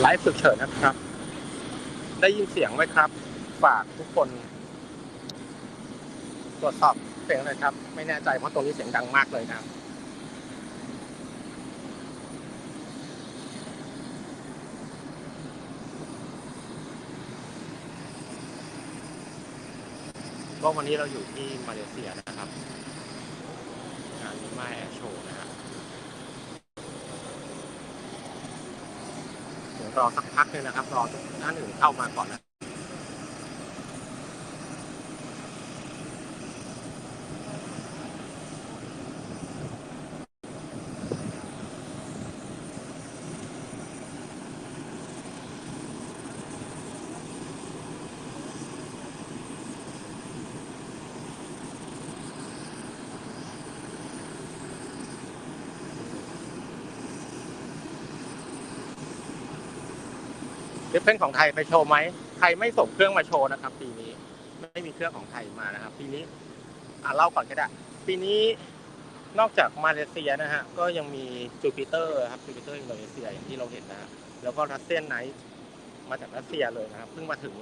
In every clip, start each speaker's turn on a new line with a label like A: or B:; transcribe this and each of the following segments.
A: ไลฟ์ฉุกเฉินนะครับ ได้ยินเสียงไหมครับ ฝากทุกคน ตรวจสอบเสียงหน่อยครับ ไม่แน่ใจเพราะตรงนี้เสียงดังมากเลยนะครับก็วันนี้เราอยู่ที่มาเลเซียนะครับ งานมิมาแอร์โชว์นะค รอสักพักหนึงนะครับ รอทุกท่านอื่นเข้ามาก่อนนะ ลิฟเฟนของไทยไปโชว์ไหมไทยไม่ส่งเครื่องมาโชว์นะครับ ปีนี้ไม่มีเครื่องของไทยมานะครับ ปีนี้อ่าเล่าก่อนก็ได้ ปีนี้นอกจากมาเลเซียนะฮะก็ยังมีจูปิเตอร์ครับจูปิเตอร์อินโดนีเซียอย่างที่เราเห็นนะฮะแล้วก็รัสเซียนไนท์มาจากรัสเซียเลยนะครับเพิ่งมาถึง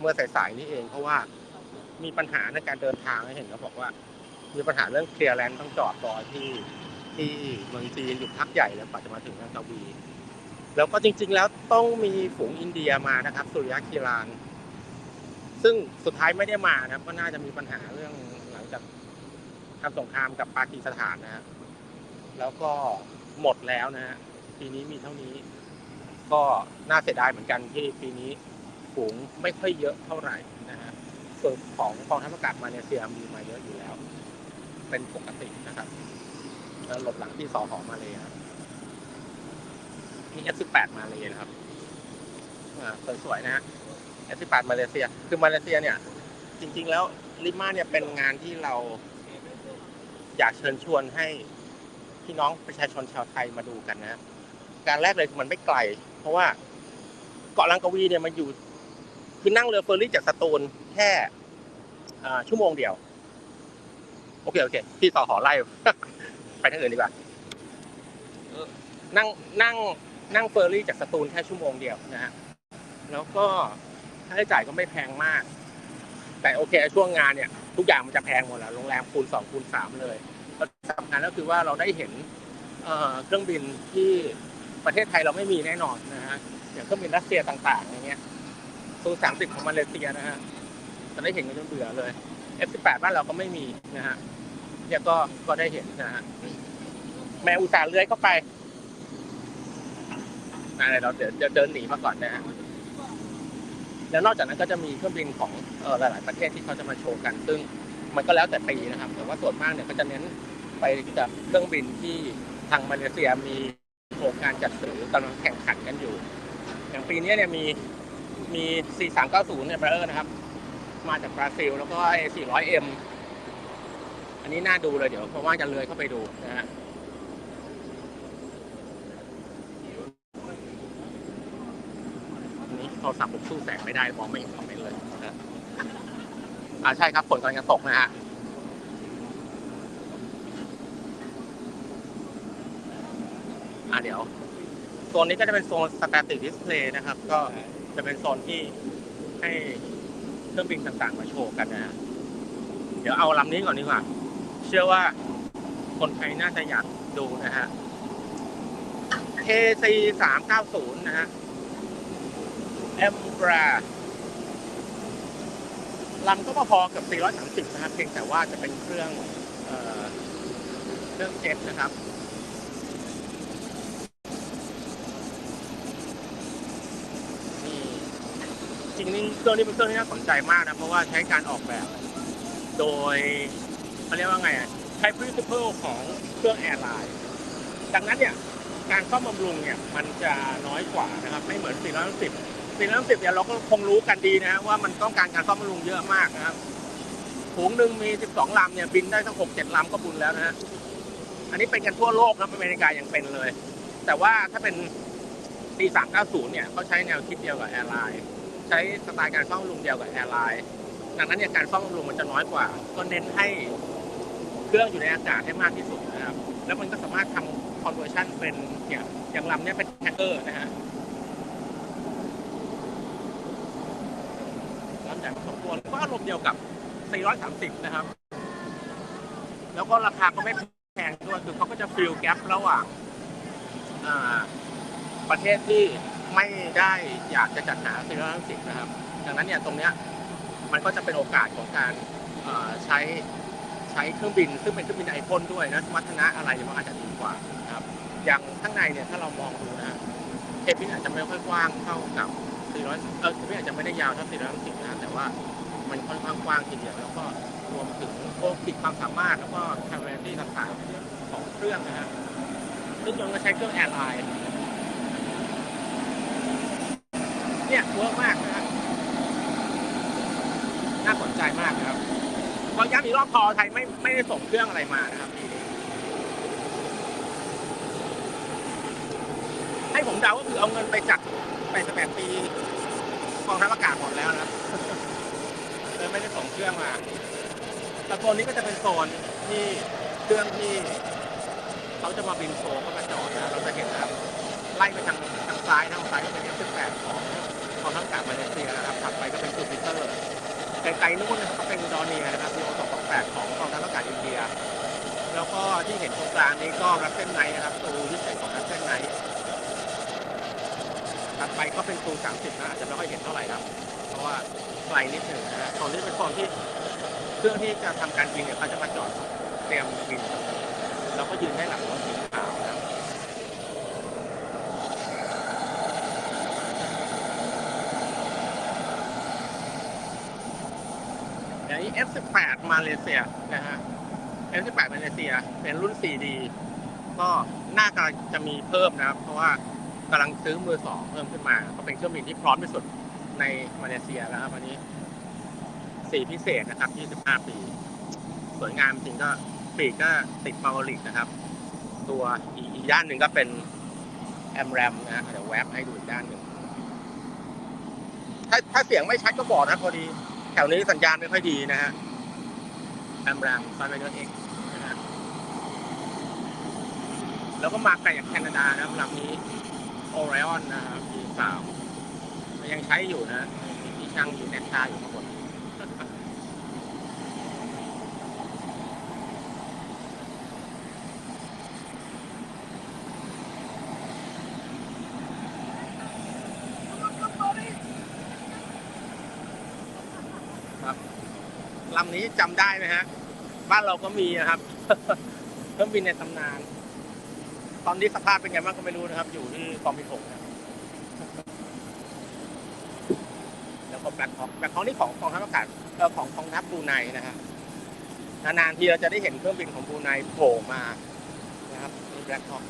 A: เมื่อสายๆนี้เอง เพราะว่ามีปัญหาในการเดินทางเห็นเขาบอกว่า มีปัญหาเรื่องเคลียร์แลนด์ต้องจอดรอที่ที่เมืองจีนอยู่พักใหญ่แล้วกว่าจะมาถึงนางกาวี แล้วก็จริง ๆ แล้วต้องมีฝูงอินเดียมานะครับ สุริยะคีราน ซึ่งสุดท้ายไม่ได้มานะครับ ก็น่าจะมีปัญหาเรื่องหลังจากทำสงครามกับปากีสถานนะฮะแล้วก็หมดแล้วนะฮะปีนี้มีเท่านี้ ก็น่าเสียดายเหมือนกันที่ปีนี้ฝูงไม่ค่อยเยอะเท่าไหร่นะฮะส่วนของกองทัพอากาศมาเลเซียมีมาเยอะอยู่แล้ว เป็นปกตินะครับแล้วหลบหลังที่สอหอมาเลยครับ มี F18 มาเลยนะครับ อ่าสวยๆนะฮะ F18 มาเลเซีย คือมาเลเซียเนี่ย จริง ๆ แล้วลิมาเนี่ยเป็นงานที่เรา อยากเชิญชวนให้พี่น้องประชาชนชาวไทยมาดูกันนะ การแรกเลยคือมันไม่ไกล เพราะว่าเกาะลังกาวีเนี่ยมันอยู่ คือนั่งเรือเฟอร์รี่จากสตูลแค่ชั่วโมงเดียว โอเคโอเค พี่ต่อหอไล่ไปทางอื่นดีกว่านั่งนั่ง นั่งเฟอร์รี่จากสตูลแค่ชั่วโมงเดียวนะฮะแล้วก็ค่าใช้จ่ายก็ไม่แพงมาก แต่โอเคช่วงงานเนี่ย ทุกอย่างมันจะแพงหมดแล้วโรงแรมคูณสองคูณสามเลยแล้วสำคัญก็คือว่าเราได้เห็นเครื่องบินที่ประเทศไทยเราไม่มีแน่นอนนะฮะอย่างเครื่องบินรัสเซียต่างๆ อย่างเงี้ยซูสามสิบของมาเลเซียนะฮะจะได้เห็นกันจนเบื่อเลย F18 บ้านเราก็ไม่มีนะฮะเนี่ยก็ก็ได้เห็นนะฮะแม่อุตส่าห์เลื้อยเข้าไป อะไรเราเดี๋ยวเดินหนีมาก่อนนะฮะแล้วนอกจากนั้นก็จะมีเครื่องบินของหลาย ๆ ประเทศที่เขาจะมาโชว์กัน ซึ่งมันก็แล้วแต่ปีนะครับ แต่ว่าส่วนมากเนี่ยก็จะเน้นไปกับเครื่องบินที่ทางมาเลเซียมีโครงการจัดซื้อกำลังแข่งขันกันอยู่ อย่างปีนี้เนี่ยมีมี4390 เนี่ยเบอร์นะครับ มาจากบราซิล แล้วก็ A400M อันนี้น่าดูเลยเดี๋ยวเพราะว่าจะเลยเข้าไปดูนะฮะ อันนี้โท รศัพท์ผมสู้แสงไม่ได้มองไม่เห็นคอมเมนต์เลยนะอ่าใช่ครับฝนกำลังจะตกนะฮะอ่าเดี๋ยวโซนนี้ก็จะเป็นโซนสแตติกดิสเพลย์นะครับ ก็จะเป็นโซนที่ให้เครื่องบินต่างๆ มาโชว์กันนะฮะเดี๋ยวเอาลำนี้ก่อนดีกว่า เชื่อว่าคนไทยน่าจะอยากดูนะฮะ KC 390นะฮะ เอมบราลำก็พอๆกับ 430 นะครับ เพียงแต่ว่าจะเป็นเครื่องเออเครื่องเจ็ตนะครับ จริงนี่เครื่องนี้เป็นเครื่องที่น่าสนใจมากนะ เพราะว่าใช้การออกแบบ โดยเขาเรียกว่าไงอะใช้ principle ของเครื่องแอร์ไลน์ดังนั้นเนี่ย การซ่อมบำรุงเนี่ย มันจะน้อยกว่านะครับ ไม่เหมือน410 ปีน้ำสิบเนี่ยเราก็คงรู้กันดีนะฮะว่ามันต้องการการซ่อมบำรุงเยอะมากนะครับฝูงหนึ่งมี 12 ลำเนี่ยบินได้ทั้ง6 7 ลำก็บุญแล้วนะฮะ อันนี้เป็นกันทั่วโลกนะอเมริกายังเป็นเลย แต่ว่าถ้าเป็นปี390 เนี่ยเขาใช้แนวคิดเดียวกับแอร์ไลน์ใช้สไตล์การซ่อมบำรุงเดียวกับแอร์ไลน์ดังนั้นเนี่ยการซ่อมบำรุงมันจะน้อยกว่า ก็เน้นให้เครื่องอยู่ในอากาศให้มากที่สุดนะครับ แล้วมันก็สามารถทำ conversion เป็นเนี่ยอย่างลำเนี่ยเป็นแฮกเกอร์นะฮะ พอสมควรก็อารมณ์เดียวกับ 430 นะครับ แล้วก็ราคาก็ไม่แพงด้วยคือเขาก็จะฟิลแกประหว่างประเทศที่ไม่ได้อยากจะจัดหา430 นะครับ ดังนั้นเนี่ยตรงเนี้ยมันก็จะเป็นโอกาสของการใช้ใช้เครื่องบิน ซึ่งเป็นเครื่องบินไอพ่นด้วยนะสมรรถนะอะไรเนี่ยมันอาจจะดีกว่านะครับ อย่างข้างในเนี่ยถ้าเรามองดูนะเคบินอาจจะไม่ค่อยกว้างเท่ากับ 400เออคบินอาจจะไม่ได้ยาวเท่า430นะแต่ว่ามันค่อนข้างกว้างทีเดียวแล้วก็รวมถึงโอ้ขีดความสามารถแล้วก็ capability ต่างๆของเครื่องนะฮะเครื่งยนต์ก็ใช้เครื่องแอร์ไลน์เนี่ยเวิร์กมากนะครับน่าสนใจมากนะครับพอย้ำอีกรอบพอไทยไม่ไม่ได้ส่งเครื่องอะไรมานะครับให้ผมเดาก็คือเอาเงินไปจัด ไปสแปดปีกองทัพอากาศหมดแล้วนะเลยไม่ได้ส่งเครื่องมาแต่โซนนี้ก็จะเป็นโซนที่เครื่องที่เขาจะมาบินโชว์เข้ามาจอดนะเราจะเห็นนะครับไล่ไปทางทางซ้ายทางซ้ายก็เป็น F18 ของกองทัพอากาศมาเลเซียนะครับถัดไปก็เป็นจูปิเตอร์ไกลๆนู่นนะครับก็เป็นดอเนียนะครับดีโอ228ของกองทัพอากาศอินเดีย แล้วก็ที่เห็นตรงกลางนี้ก็รัสเซนไนนะครับตูพิเศษของรัสเซนไน ถัดไปก็เป็นตู30นะอาจจะไม่ค่อยเห็นเท่าไหร่ครับ เพราะว่าไกลนิดหนึ่งนะฮะตอนนี้เป็นตอนที่เครื่องที่จะทำการบินเนี่ยเขาจะมาจอดเตรียมบินเราก็ยืนให้หลังรถสีขาวนะครับอย่างนี้ F18 มาเลเซียนะฮะ F18 มาเลเซียเป็นรุ่น 4D ก็น่าจะจะมีเพิ่มนะครับ เพราะว่า กำลังซื้อมือสองเพิ่มขึ้นมา ก็เป็นเครื่องบินที่พร้อมที่สุดในมาเลเซียแล้วครับวันนี้สีพิเศษนะครับ 25 ปี สวยงามจริงก็ปีกก็ติดมาริกนะครับ ตัวอีกด้านหนึ่งก็เป็นแอมแรมนะฮะเดี๋ยวแวบให้ดูอีกด้านหนึ่งถ้าถ้าเสียงไม่ชัดก็บอกนะพอดี แถวนี้สัญญาณไม่ค่อยดีนะฮะแอมแรมซอยเบเกอร์เอ็กนะฮะแล้วก็มาไกลจากแคนาดานะครับลำนี้ โอไรออนนะครับปีสามยังใช้อยู่นะมีช่างอยู่แนชาอยู่ข้างบนลำนี้จำได้ไหมฮะ บ้านเราก็มีนะครับเครื่องบินในตำนาน ตอนนี้สภาพเป็นไงบ้างก็ไม่รู้นะครับ อยู่ที่กองบินหกนะแล้วก็แบล็คฮอคแบล็คฮอคนี่ของกองทัพอากาศเออของกองทัพบูไนนะฮะนานๆทีเราจะได้เห็นเครื่องบินของบูไนโผล่มานะครับนี่แบล็คฮอค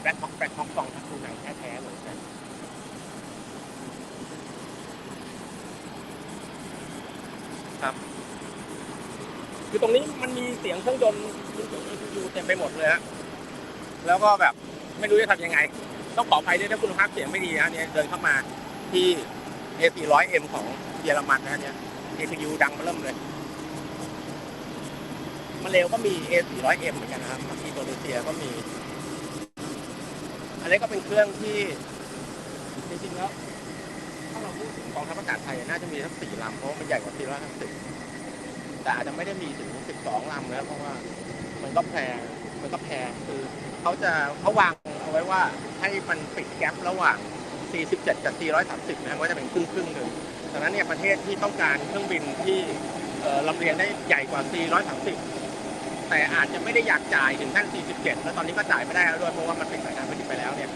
A: แบล็คฮอคแบล็คฮอคกองทัพบูไนแท้ๆเลยนะคือตรงนี้มันมีเสียงเครื่องยนต์อยู่เต็มไปหมดเลยฮะ แล้วก็แบบไม่รู้จะทำยังไง ต้องขออภัยด้วยถ้าคุณภาพเสียงไม่ดีนะเนี่ยเดินเข้ามาที่ A400M ของเยอรมันนะเนี่ย APU ดังมาเริ่มเลยมาเลวก็มี A400M เหมือนกันนะครับที่อินโดนีเซียก็มี อันนี้ก็เป็นเครื่องที่จริงๆแล้วถ้าเราพูดถึงกองทัพอากาศไทยน่าจะมีทั้งสี่ลำเพราะมันใหญ่กว่า450แต่อาจจะไม่ได้มีถึง12ลำแล้วเพราะว่ามันก็แพง มันก็แพงคือเขาจะเขาวางเอาไว้ว่าให้มันปิดแกลระหว่าง 47 กับ 430 นะก็จะเป็นครึ่งครึ่งๆหนึ่งดังนั้นเนี่ยประเทศที่ต้องการเครื่องบินที่ลำเลียงได้ใหญ่กว่า 430 แต่อาจจะไม่ได้อยากจ่ายถึงขั้น 47 แล้วตอนนี้ก็จ่ายไม่ได้แล้วด้วยเพราะว่ามันเป็นสายการผลิตไปแล้วเนี่ย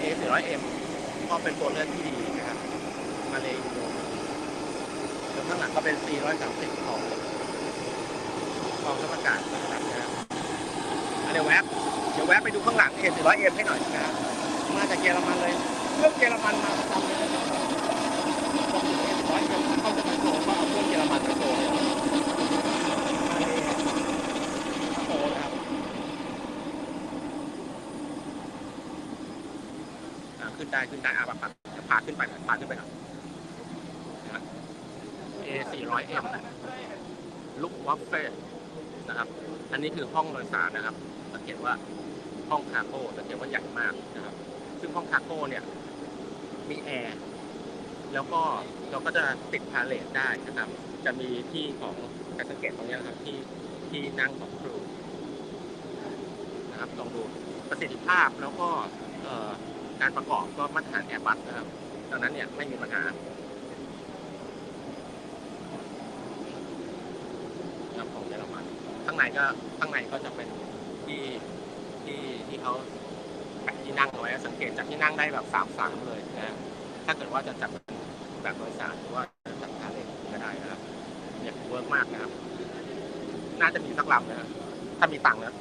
A: A400M ก็เป็นตัวเลือกที่ดีนะครับ มาเลยอินโดแล้วข้างหลังก็เป็น 430 ของกองทัพอากาศสหรัฐนะครับ เดี๋ยวแวบเดี๋ยวแวบไปดูข้างหลังเอ็นร้อยเอ็มให้หน่อยนะครับมาจากเยอรมันเลยเครื่องเยอรมันมาประจำเลยนะครับบอกถึงเอ็นร้อยเอ็มเขาจะมาโชว์ก็เอาเครื่องเยอรมันมาโชว์เลยมาเลยโชว์นะครับอะขึ้นได้ขึ้นได้อะแบบพาขึ้นไปหน่อยพาขึ้นไปหน่อยนะ A 400 M ลุกวัฟเฟ่นะครับ อันนี้คือห้องโดยสารนะครับสังเกตว่าห้องคาโก้สังเกตว่าใหญ่มากนะครับ ซึ่งห้องคาโก้เนี่ยมีแอร์แล้วก็เราก็จะติดพาเลทได้นะครับ จะมีที่ของการสังเกตตรงนี้นะครับที่ที่นั่งของครูนะครับลองดูประสิทธิภาพแล้วก็การประกอบก็มาตรฐานแอร์บัสนะครับดังนั้นเนี่ยไม่มีปัญหาครับของเยอรมันข้างใน ก็ข้างในก็จะเป็นที่ที่ที่เขาแปะที่นั่งเอาไว้สังเกตจากที่นั่งได้แบบสามสามเลยนะถ้าเกิดว่าจะจัดแบบโดยสารหรือว่าจัดพาเลทก็ได้นะครับเนี่ยเวิร์กมากนะครับ น่าจะมีสักลำนะถ้ามีตังค์นะ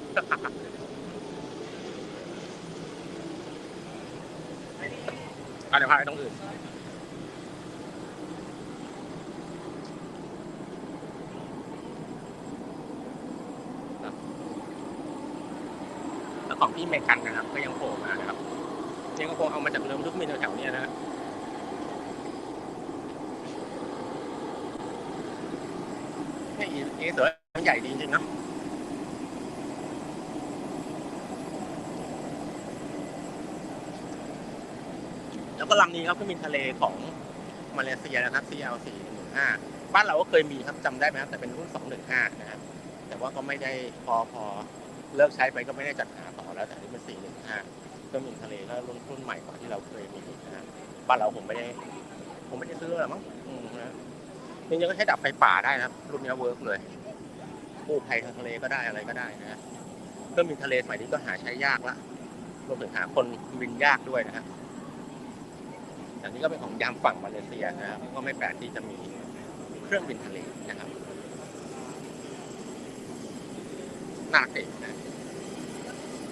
A: อะเดี๋ยวพาไปตรงอื่น แล้วของพี่เมกันนะครับ ก็ยังโผล่มานะครับยังก็คงเอามาจากเรือทุกมินแถวๆเนี้ยนะนี่อีเสือมันใหญ่ดีจริงๆเนะแล้วก็ลำนี้ครับเครื่อมินทะเลของมาเลเซียนะครับ CL 415บ้านเราก็เคยมีครับจำได้ไหมครับแต่เป็นรุ่น215นะครับแต่ว่าก็ไม่ได้พอพอ เลิกใช้ไปก็ไม่ได้จัดหาต่อแล้วแต่นี่เป็น415เครื่องบินทะเลก็รุ่นรุ่นใหม่กว่าที่เราเคยมีนะครับบ้านเราผมไม่ได้ ผมไม่ได้ซื้อหรอกมั้งอืมนะจริงๆก็ใช้ดับไฟป่าได้นะครับรุ่นนี้เวิร์กเลยกู้ภัยทางทะเลก็ได้อะไรก็ได้นะฮะเครื่องบินทะเลสมัยนี้ก็หาใช้ยากละรวมถึงหาคนบินยากด้วยนะฮะอันนี้ก็เป็นของยามฝั่งมาเลเซียนะครับก็ไม่แปลกที่จะมีเครื่องบินทะเลนะครับ หน่ารักนะ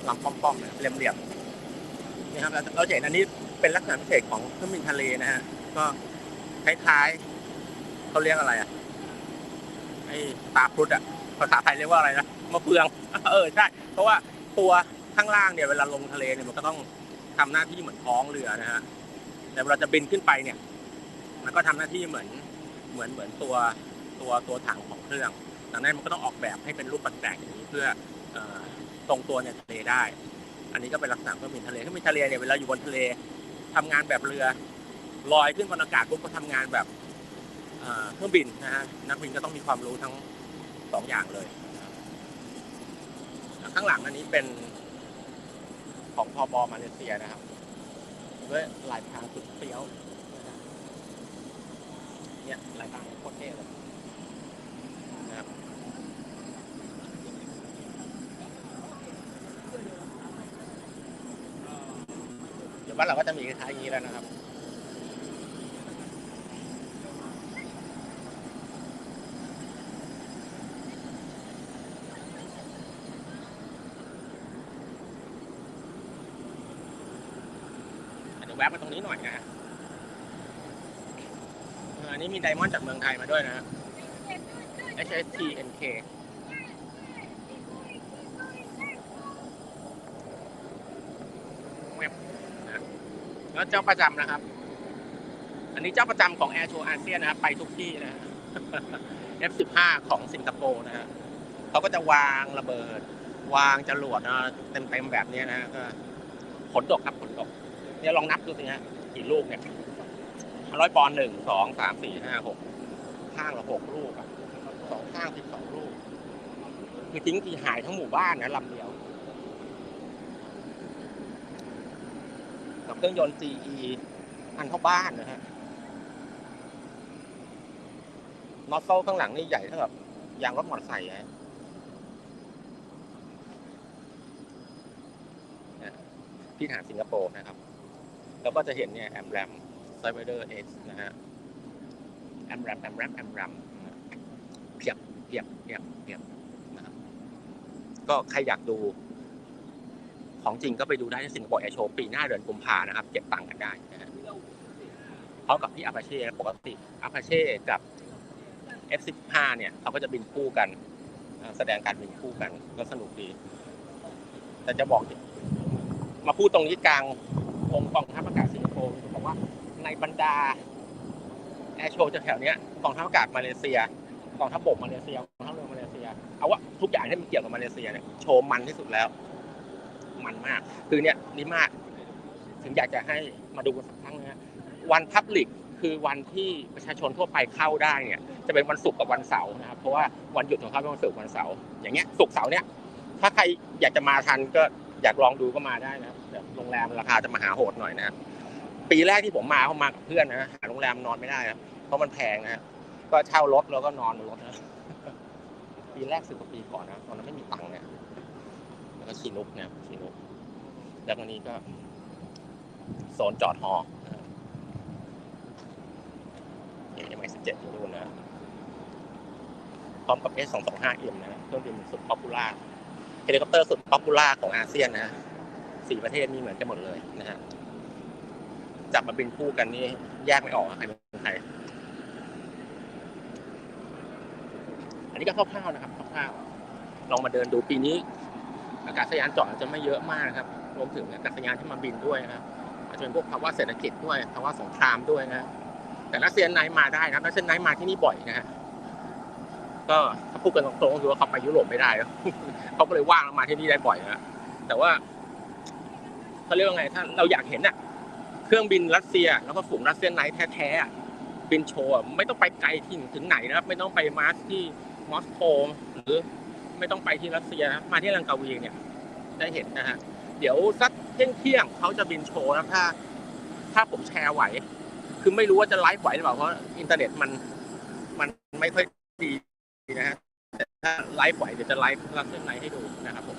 A: ลำป้อมๆนะเหลี่ยมๆนี่ครับเราเราจะเห็นอันนี้เป็นลักษณะพิเศษของเครื่องบินทะเลนะฮะก็คล้ายๆเขาเรียกอะไรอะไอ้ตาพุดอะภาษาไทยเรียกว่าอะไรนะมะเฟือง เออใช่เพราะว่าตัวข้างล่างเนี่ยเวลาลงทะเลเนี่ยมันก็ต้องทำหน้าที่เหมือนท้องเรือนะฮะแต่เวลาจะบินขึ้นไปเนี่ย มันก็ทำหน้าที่เหมือนเหมือนเหมือนตัวตัวตัวถังของเครื่องดังนั้นมันก็ต้องออกแบบให้เป็นรูปแปลกๆอย่างนี้ เพื่ออตรงตัวในทะเลได้ อันนี้ก็เป็นลักษณะเครื่องบินทะเลเครื่องบินทะเลเนี่ยเวลาอยู่บนทะเลทำงานแบบเรือลอยขึ้นบนอากาศปุ๊บก็ทำงานแบบเครื่องบินนะฮะนักบินก็ต้องมีความรู้ทั้งสองอย่างเลย ข้างหลังอันนี้เป็นของพอบอมาเลเซียนะครับด้วยลายพรางสุดเปรี้ยวเนี่ยลายพรางโคตรเท่เลยนะครับเดี๋ยวบ้ายอย่างนี้แล้วนะครับเดี๋ยวแวะมาตรงนี้หน่อยนะอออันนี้มีไดมอนด์จากเมืองไทยมาด้วยนะฮะ HSTNK เว็บนะ แล้วเจ้าประจำนะครับ อันนี้เจ้าประจำของ Air Show อาเซียนนะครับ ไปทุกที่นะ F15 ของสิงคโปร์นะฮะเขาก็จะวางระเบิด วางจรวดนะเต็มๆแบบนี้นะก็ขนดกครับขนดก เนี่ยลองนับดูสิฮะกี่ลูกเนี่ยร้อยปอนด์หนึ่งสองสามสี่ห้าหกข้างละหกลูกอะสองข้างสิบสองลูก คือทิ้งทีหายทั้งหมู่บ้านนะลำเดียว กับ เครื่องยนต์ GE อันเท่าบ้านนะฮะนอตโซ่ข้างหลังนี่ใหญ่เท่ากับยางรถมอเตอร์ไซค์ฮะนะที่ฐาสิงคโปร์นะครับ แล้วก็จะเห็นเนี่ยแอมแรมไซเบอร์เอสนะฮะแอมแรมแอมแรมแอมแรมเพียบเพียบเพียบเพียบนะครับก็ใครอยากดู ของจริงก็ไปดูได้ที่สิงคโปร์แอร์โชว์ปีหน้าเดือนกุมภานะครับ เก็บตังค์กันได้นะฮะพร้อมกับที่อา a าเช่ปกติอา a าเช่กับ F15 เนี่ยเขาก็จะบินคู่กัน แสดงการบินคู่กันก็สนุกดี แต่จะบอกมาพูดตรงนี้กลางองค์กองทัพอากาศสิงคโปร์บอกว่าในบรรดาแอร์โชว์แถวเนี้ยกองทัพอากาศมาเลเซียกองทัพบกมาเลเซียกองทัพเรือมาเลเซียเอาว่าทุกอย่างที่มันเกี่ยวกับมาเลเซียเนี่ยโชว์มันที่สุดแล้ว มันมาก คือเนี่ยนี่มาก ถึงอยากจะให้มาดูกันสักครั้งนะฮะวันพับลิกคือวันที่ประชาชนทั่วไปเข้าได้เนี่ยจะเป็นวันศุกร์กับวันเสาร์นะครับเพราะว่าวันหยุดของเขาเป็นวันศุกร์วันเสาร์อย่างเงี้ยศุกร์เสาร์เนี่ยถ้าใครอยากจะมาทันก็อยากลองดูก็มาได้นะครับโรงแรมราคาจะมาหาโหดหน่อยนะปีแรกที่ผมมาเขามากับเพื่อนนะหาโรงแรมนอนไม่ได้ครับเพราะมันแพงนะฮะก็เช่ารถแล้วก็นอนบนรถนะปีแรกสิบกว่าปีก่อนนะตอนนั้นไม่มีตังค์เนี่ย แล้วก็ชีนุกเนี่ยชีนุกแล้ววันนี้ก็โซนจอดฮอเอ็มไอสิบเจ็ดอยู่นู่นนะพร้อมกับ S225M นะเครื่องบินสุดป๊อปปูล่าเฮลิคอปเตอร์สุดป๊อปปูล่าของอาเซียนนะสี่ประเทศนี้เหมือนกันหมดเลยนะฮะจับมาบินคู่กันนี่แยกไม่ออกใครเป็นใครอันนี้ก็คร่าวๆนะครับคร่าวๆลองมาเดินดูปีนี้ อากาศยานจอดจะไม่เยอะมากนะครับ รวมถึงอากาศยานที่มาบินด้วยนะครับอาจจะเป็นพวกภาวะเศรษฐกิจด้วยภาวะสงครามด้วยนะ แต่รัสเซียนไนมาได้นะรัสเซียนไนมาที่นี่บ่อยนะฮะก็ถ้าพูดกันตรงๆคือว่าเขาไปยุโรปไม่ได้เขาก็เลยว่างล้วมาที่นี่ได้บ่อยนะแต่ว่าเขาเรียกว่าไงถ้าเราอยากเห็นอะเครื่องบินรัสเซีย แล้วก็ฝูงรัสเซียนไนแท้ๆบินโชว์ไม่ต้องไปไกลที่ถึงไหนนะครับ ไม่ต้องไปมาร์สที่มอสโกหรือ ไม่ต้องไปที่รัสเซียนะมาที่ลังกาวีเนี่ยได้เห็นนะฮะเดี๋ยวสักเที่ยงเที่ยงเขาจะบินโชว์นะถ้า ถ้าผมแชร์ไหว คือไม่รู้ว่าจะไลฟ์ไหวหรือเปล่าเพราะอินเทอร์เน็ตมันมันไม่ค่อยดีนะฮะแต่ถ้าไลฟ์ไหวเดี๋ยวจะไลฟ์รัสเซียไลฟ์ให้ดูนะครับผม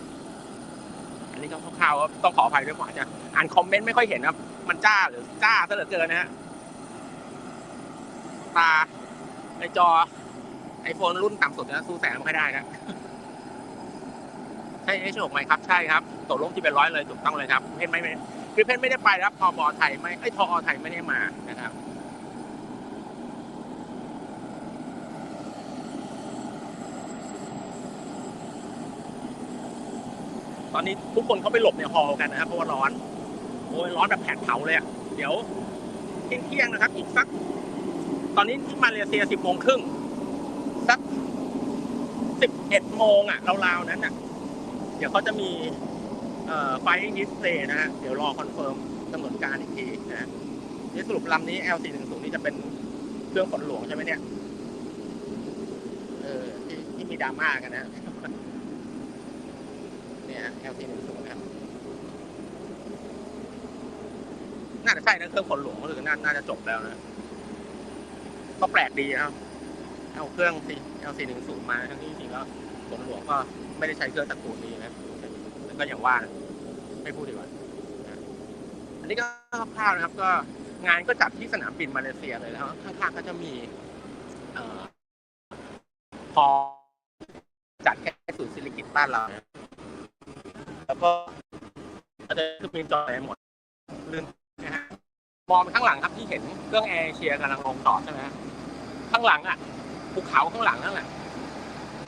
A: อันนี้ก็คร่าวๆต้องขออภัยด้วยกว่าจะอ่านคอมเมนต์ไม่ค่อยเห็นครับ มันจ้าหรือจ้าซะเหลือเกินนะฮะตาในจอไอโฟนรุ่นต่ำสุดนะสู้แสงไม่ค่อยได้นะ ใช่เอชหกไหมครับใช่ครับตกลงที่เป็นร้อยเลยถูกต้องเลยครับเพนไม่คือเพนไม่ได้ไปครับทอบอไทยไม่ไอยทอไทยไม่ได้มานะครับตอนนี้ทุกคนเขาไปหลบในฮอลกันนะครับเพราะว่าร้อนโอ้ยร้อนแบบแผดเผาเลยอะเดี๋ยวเที่ยงเที่ยงนะครับ อีกสัก ตอนนี้ที่มาเลเซียสิบโมงครึ่งสักสิบเอ็ดโมงอะราวๆนั้นอะ ดี๋ยวเขาจะมีไฟฮิสเตนะฮะ เดี๋ยวรอคอนเฟิร์มกำหนดการอีกทีนะฮะนี่สรุปลำนี้ L410 นี่จะเป็นเครื่องฝนหลวงใช่ไหมเนี่ย เออที่ที่มีดราม่ากันนะ เนี่ย L410 นะครับ น่าจะใช่นะเครื่องฝนหลวงก็คือน่าน่าจะจบแล้วนะ ก็แปลกดีนะครับ เอาเครื่อง L410 มาทั้งที่จริงแล้ว ฝนหลวงก็ไม่ได้ใช้เครื่องตะกูลนี้นะแต่ก็อย่างว่านะไม่พูดดีกว่าอันนี้ก็คร่าวๆนะครับ ก็งานก็จัดที่สนามบินมาเลเซียเลยแล้วข้างๆก็จะมีเอพอจัดแค่ศูนย์ศิริกิตบ้านเรา แล้วก็ก็จะคือมีจอยหมดลืมนะฮะมองไปข้างหลังครับที่เห็นเครื่องแอร์เชียกำลังลงจอดใช่ไหมข้างหลังอะภูเขาข้างหลังนั่นแหละ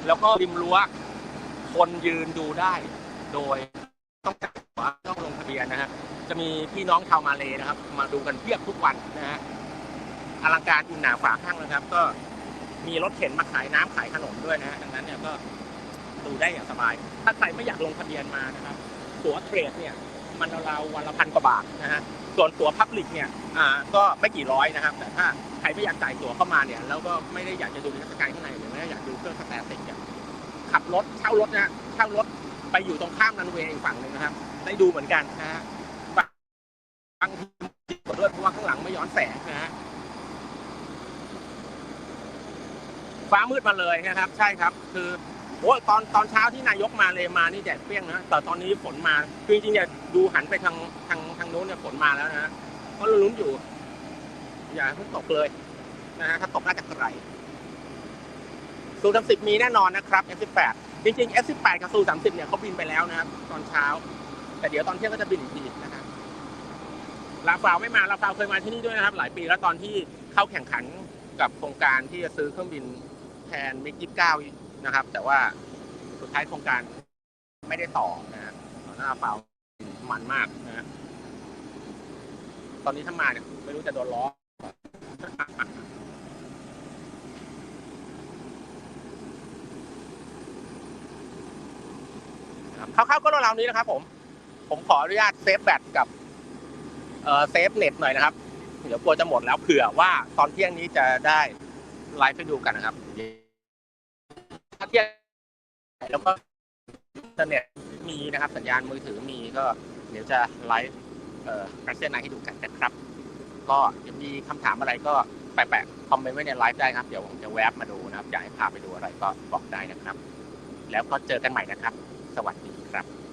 A: แล้วก็ริมรั้วคนยืนดูได้ โดยต้องจัดตั๋วต้องลงทะเบียนนะฮะจะมีพี่น้องชาวมาเลยนะครับ มาดูกันเพียบทุกวันนะฮะอลังการอินหนาฝาข้างนะครับ ก็มีรถเข็นมาขายน้ำขายขนมด้วยนะฮะดังนั้นเนี่ยก็ดูได้อย่างสบาย ถ้าใครไม่อยากลงทะเบียนมานะครับ ตั๋วเทรดเนี่ย มันราวๆวันละพันกว่าบาทนะฮะ ส่วนตั๋วพับลิกเนี่ยอ่าก็ไม่กี่ร้อยนะครับ แต่ถ้าใครไม่อยากจ่ายตั๋วเข้ามาเนี่ยแล้วก็ไม่ได้อยากจะดูนิทรรศการข้างในหรือไม่ได้อยากดูเครื่องสแตติกเนี่ยขับรถเช่ารถนะเช่ารถไปอยู่ตรงข้ามรันเวย์อีกฝั่งหนึ่งนะครับ ได้ดูเหมือนกันนะฮะบางทีกดด้วยเพราะว่าข้างหลังไม่ย้อนแสงนะฮะฟ้ามืดมาเลยนะครับ ใช่ครับ คือโอ้ตอนตอนเช้าที่นายกมาเลยมานี่แดดเปรี้ยงนะแต่ตอนนี้ฝนมาคือจริงๆเนี่ยดูหันไปทางทางทาง นู้นเนี่ยฝนมาแล้วนะฮะเพราะเราลุ้นอยู่ อย่าเพิ่งตกเลยนะฮะถ้าตกน่าจะไกลสูสามสิบมีแน่นอนนะครับ F18 จริงๆ F18 กับสู30เนี่ยเขาบินไปแล้วนะครับ ตอนเช้า แต่เดี๋ยวตอนเที่ยงก็จะบินอีกทีนะครับลาฟาวไม่มาลาฟาวเคยมาที่นี่ด้วยนะครับ หลายปีแล้วตอนที่เข้าแข่งขันกับโครงการที่จะซื้อเครื่องบินแทนมิกยี่สิบเก้านะครับ แต่ว่าสุดท้ายโครงการไม่ได้ต่อนะฮะตอนหน้าเปล่ามันมากนะฮะ ตอนนี้ถ้ามาเนี่ยไม่รู้จะโดนล้อครับคร่าวๆก็ราวๆนี้นะครับ ผม ผมขออนุญาตเซฟแบตกับเอ่อเซฟเน็ตหน่อยนะครับ เดี๋ยวกลัวจะหมดแล้วเผื่อว่าตอนเที่ยงนี้จะได้ไลฟ์ให้ดูกันนะครับถ้าเที่ยงแล้วก็อินเทอร์เน็ตมีนะครับ สัญญาณมือถือมีก็ เดี๋ยวจะไลฟ์ เอ่อรัสเซียนไนให้ดูกันนะครับ ก็ยังมีคำถามอะไรก็แปะๆคอมเมนต์ไว้ในไลฟ์ได้ครับ เดี๋ยวผมจะแวบมาดูนะครับ อยากให้พาไปดูอะไรก็บอกได้นะครับ แล้วก็เจอกันใหม่นะครับ สวัสดีครับ